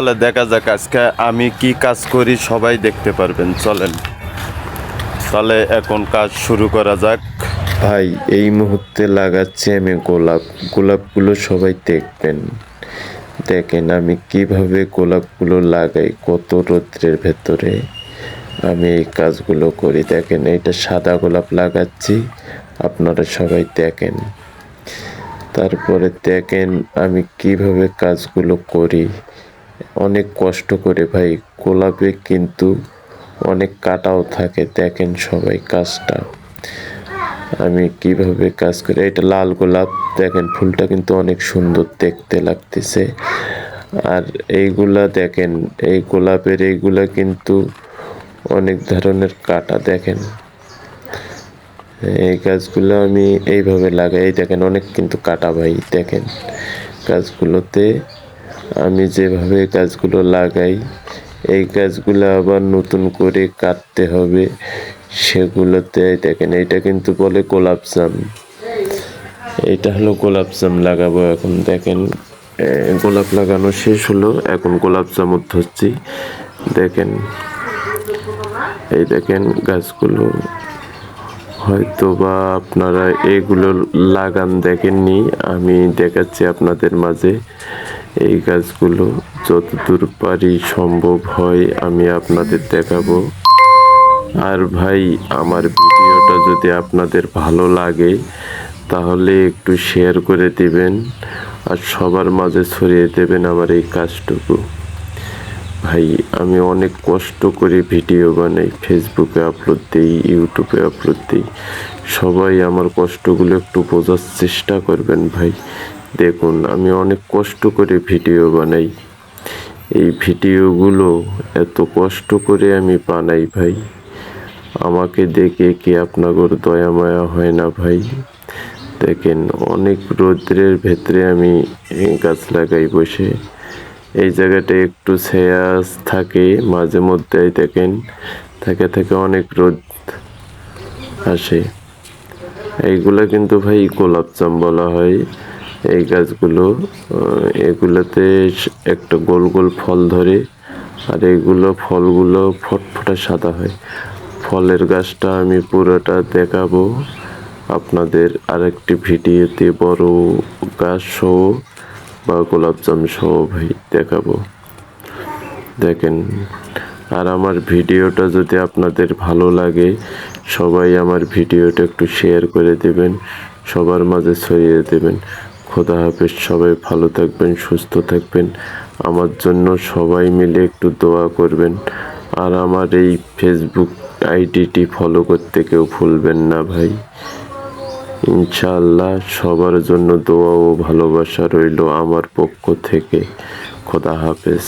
তাহলে দেখা যাক আজকে আমি কি কাজ করি সবাই দেখতে পারবেন। চলেন। তাহলে এখন কাজ শুরু করা যাক। ভাই, এই মুহূর্তে লাগাচ্ছি আমি গোলাপ। গোলাপগুলো সবাই দেখবেন। দেখেন আমি কীভাবে গোলাপগুলো লাগাই, কত রৌদ্রের ভেতরে আমি এই কাজগুলো করি। দেখেন, এইটা সাদা গোলাপ লাগাচ্ছি, আপনারা সবাই দেখেন। তারপরে দেখেন আমি কীভাবে কাজগুলো করি। অনেক কষ্ট করে ভাই, গোলাপে কিন্তু অনেক কাটাও থাকে, দেখেন সবাই কাজটা। আমি কীভাবে কাজ করি, এটা লাল গোলাপ, দেখেন ফুলটা কিন্তু অনেক সুন্দর দেখতে লাগতেছে। আর এইগুলা দেখেন, এই গোলাপের এইগুলা কিন্তু অনেক ধরনের কাটা, দেখেন। এই গাছগুলো আমি এইভাবে লাগাই দেখেন অনেক কিন্তু কাটা ভাই, দেখেন। গাছগুলোতে আমি যেভাবে গাছগুলো লাগাই, এই গাছগুলো আবার নতুন করে কাটতে হবে সেগুলোতে, দেখেন এইটা কিন্তু বলে গোলাপ জাম। এইটা হলো গোলাপ জাম লাগাবো এখন, দেখেন গোলাপ লাগানো শেষ হলো, এখন গোলাপ জামুর ধরছি দেখেন, এই দেখেন গাছগুলো হয়তো বা আপনারা এগুলো লাগান দেখেননি, আমি দেখাচ্ছি আপনাদের মাঝে। এই গাছগুলো যতদূর পারি সম্ভব হয় আমি আপনাদের দেখাবো। আর ভাই, আমার ভিডিওটা যদি আপনাদের ভালো লাগে, তাহলে একটু শেয়ার করে দিবেন আর সবার মাঝে ছড়িয়ে দেবেন আমার এই কাজটুকু। ভাই, আমি অনেক কষ্ট করে ভিডিও বানাই ফেসবুকে আপলোড দিই ইউটিউবে আপলোড দিই। সবাই আমার কষ্টগুলো একটু বোঝার চেষ্টা করবেন ভাই। দেখুন, আমি অনেক কষ্ট করে ভিডিও বানাই। এই ভিডিওগুলো এত কষ্ট করে আমি বানাই ভাই। আমাকে দেখে কি আপনাদের দয়া মায়া হয় না ভাই? দেখেন, অনেক রৌদ্রের ভেতরে আমি গাছ লাগাই বসে। এই জায়গাটা একটু ছায়া থাকে, মাঝে মধ্যেই দেখেন, থেকে থেকে অনেক রোদ আসে। এইগুলা কিন্তু ভাই গোলাপজাম বলা হয়। এই গাছগুলো এগুলোতে একটা গোল গোল ফল ধরে আর এগুলো ফলগুলো ফটফটা সাদা হয়। ফলের গাছটা আমি পুরোটা দেখাবো আপনাদের আরেকটি ভিডিওতে। বড় গাছ সহ বা গোলাপজাম সহ ভাই দেখাবো। দেখেন, আর আমার ভিডিওটা যদি আপনাদের ভালো লাগে, সবাই আমার ভিডিওটা একটু শেয়ার করে দেবেন, সবার মাঝে ছড়িয়ে দেবেন। খোদা হাফেজ, সবাই ভালো থাকবেন, সুস্থ থাকবেন। আমার জন্য সবাই মিলে একটু দোয়া করবেন। আর আমার এই ফেসবুক আইডিটি ফলো করতে কেউ ভুলবেন না ভাই। ইনশাআল্লাহ সবার জন্য দোয়া ও ভালোবাসা রইল আমার পক্ষ থেকে। খোদা হাফেজ।